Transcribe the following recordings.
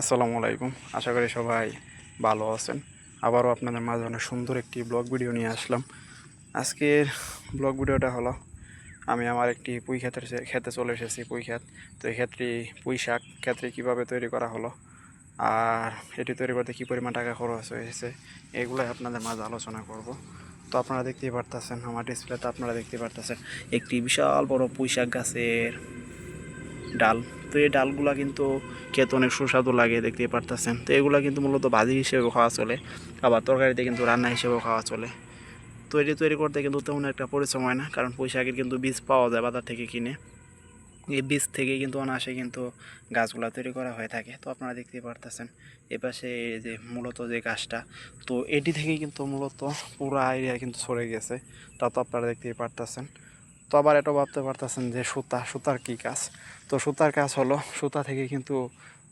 আসসালামু আলাইকুম। আশা করি সবাই ভালো আছেন। আবারও আপনাদের মাঝে অনেক সুন্দর একটি ব্লগ ভিডিও নিয়ে আসলাম। আজকের ব্লগ ভিডিওটা হলো, আমি আমার একটি পুঁই ক্ষেতের খেতে চলে এসেছি পুঁই ক্ষেত। তো এই ক্ষেত্রে পুঁই শাক ক্ষেত্রে কীভাবে তৈরি করা হলো, আর এটি তৈরি করতে কী পরিমাণ টাকা খরচ হয়েছে, এগুলোই আপনাদের মাঝে আলোচনা করব। তো আপনারা দেখতেই পারতেছেন, আমার ডিসপ্লেতে আপনারা দেখতে পারতেছেন, একটি বিশাল বড় পুঁই শাক গাছের ডাল। তো এই ডালগুলা কিন্তু খেতে অনেক সুস্বাদু লাগে দেখতে পারতেছেন। তো এগুলা কিন্তু মূলত ভাজি হিসেবে খাওয়া চলে, আবার তরকারিতে কিন্তু রান্না হিসেবেও খাওয়া চলে। তো এটি তৈরি করতে কিন্তু তেমন একটা পরিশ্রম হয় না, কারণ পুঁই শাকের কিন্তু বীজ পাওয়া যায় বাজার থেকে কিনে। এই বীজ থেকে কিন্তু অনায়াসে কিন্তু গাছগুলা তৈরি করা হয়ে থাকে। তো আপনারা দেখতেই পারতেছেন এপাশে যে মূলত যে গাছটা, তো এটি থেকেই কিন্তু মূলত পুরা এরিয়া কিন্তু সরে গেছে। তা তো আপনারা দেখতেই পারতেছেন। তো আবার এটা ভাবতে পারতেছেন যে সুতা, সুতার কী কাজ? তো সুতার কাজ হলো, সুতা থেকে কিন্তু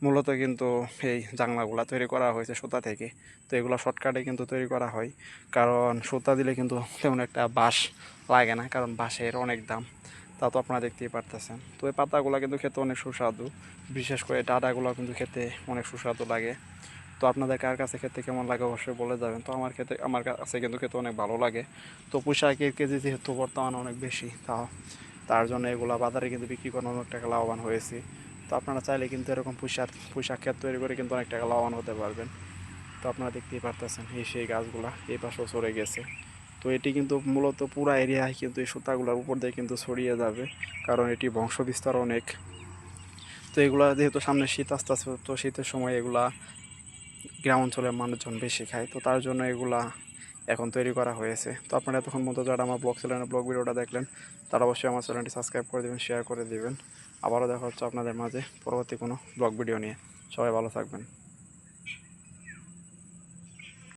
মূলত কিন্তু এই জানলাগুলা তৈরি করা হয়েছে সুতা থেকে। তো এগুলো শর্টকাটে কিন্তু তৈরি করা হয়। কারণ সুতা দিলে কিন্তু তেমন একটা বাঁশ লাগে না, কারণ বাঁশের অনেক দাম। তা তো আপনারা দেখতেই পারতেছেন। তো এই পাতাগুলো কিন্তু খেতে অনেক সুস্বাদু। বিশেষ করে ডাটাগুলো কিন্তু খেতে অনেক সুস্বাদু লাগে। তো আপনাদের কার কাছে খেতে কেমন লাগে অবশ্যই বলে যাবেন। তো আমার খেতে, আমার কাছে কিন্তু খেতে অনেক ভালো লাগে। তো পোশাকের কেজি যেহেতু বর্তমানে অনেক বেশি, তা তার জন্য এগুলো বাজারে কিন্তু বিক্রি করে অনেক টাকা লাভবান হয়েছি। তো আপনারা চাইলে কিন্তু এরকম পোশাক পোশাক ক্ষেত তৈরি করে কিন্তু অনেক টাকা লাভবান হতে পারবেন। তো আপনারা দেখতেই পারতেছেন এই সেই গাছগুলা এই পাশেও সরে গেছে। তো এটি কিন্তু মূলত পুরা এরিয়ায় কিন্তু এই সুতাগুলোর উপর দিয়ে কিন্তু ছড়িয়ে যাবে, কারণ এটি বংশ বিস্তার অনেক। তো এগুলা যেহেতু সামনে শীত আসতে আসতে তো শীতের সময় এগুলা গ্রাম অঞ্চলের মানুষজন বেশি খায়। তো তার জন্য এগুলা এখন তৈরি করা হয়েছে। তো আপনারা এতক্ষণ মতো যারা আমার ব্লগ চ্যানেলের ব্লগ ভিডিওটা দেখলেন, তারা অবশ্যই আমার চ্যানেলটি সাবস্ক্রাইব করে দেবেন শেয়ার করে দেবেন। আবারও দেখা হচ্ছে আপনাদের মাঝে পরবর্তী কোনো ব্লগ ভিডিও নিয়ে। সবাই ভালো থাকবেন।